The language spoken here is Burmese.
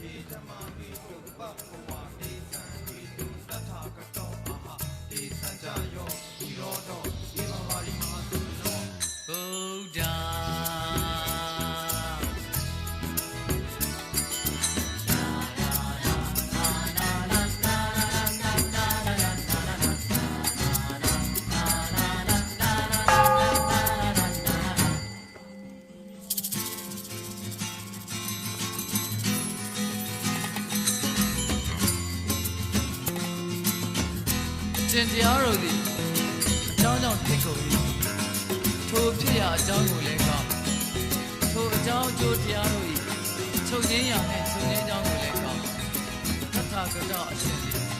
He Jamani Tugba Kuwati ရှင်တရားတော်သည်အကြောင်းကြောင့်ဖြစ်ကုန်သည်ထိုဖြစ်ရာအကြောင်းကိုလည်းကောင်းထိုအကြောင်းအကျိုးတရားတို့၏ချုပ်ငင်းရာနှင့်ချုပ်ငင်းကြောင်းကိုလည်းကောင်းသတ္ထကတအရှင်သည်ဘောတော်မြတ်